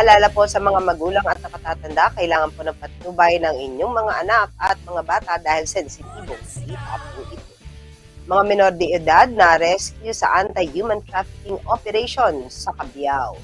Paalala po sa mga magulang at nakatatanda, kailangan po ng patnubay ng inyong mga anak at mga bata dahil sensitibong salita po ito. Mga minor de edad na rescue sa anti-human trafficking operation sa Cabiao.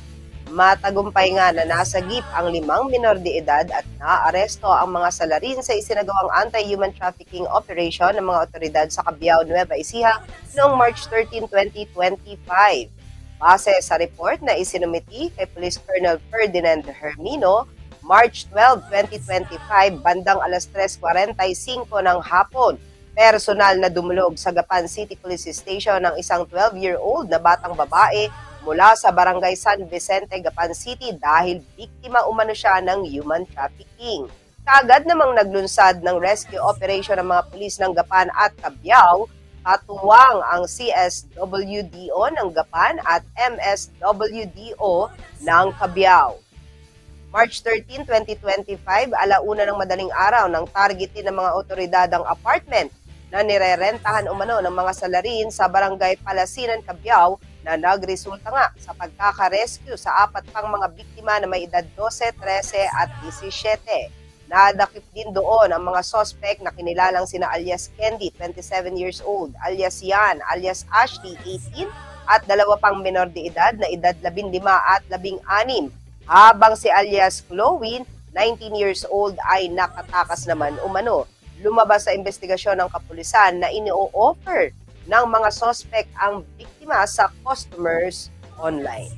Matagumpay nga na nasagip ang limang minor de edad at naaresto ang mga salarin sa isinagawang anti-human trafficking operation ng mga otoridad sa Cabiao, Nueva Ecija noong March 13, 2025. Base sa report na isinumiti kay Police Colonel Ferdinand Hermino, March 12, 2025, bandang alas 3.45 ng hapon, personal na dumulog sa Gapan City Police Station ng isang 12-year-old na batang babae mula sa barangay San Vicente, Gapan City dahil biktima umano siya ng human trafficking. Kaagad namang naglunsad ng rescue operation ng mga pulis ng Gapan at Cabiao katuwang ang CSWDO ng Gapan at MSWDO ng Cabiao. March 13, 2025, alauna ng madaling araw nang targetin ng mga otoridad ang apartment na nirerentahan umano ng mga salarin sa barangay Palasinan, Cabiao na nagresulta nga sa pagkakarescue sa apat pang mga biktima na may edad 12, 13 at 17. Nadakip din doon ang mga suspect na kinilalang sina alias Candy, 27 years old, alias Yan, alias Ashley, 18, at dalawa pang minor de edad na edad 15 at 16, habang si alias Chloe, 19 years old, ay nakatakas naman umano. Lumabas sa investigasyon ng kapulisan na ini-offer ng mga suspect ang biktima sa customers online.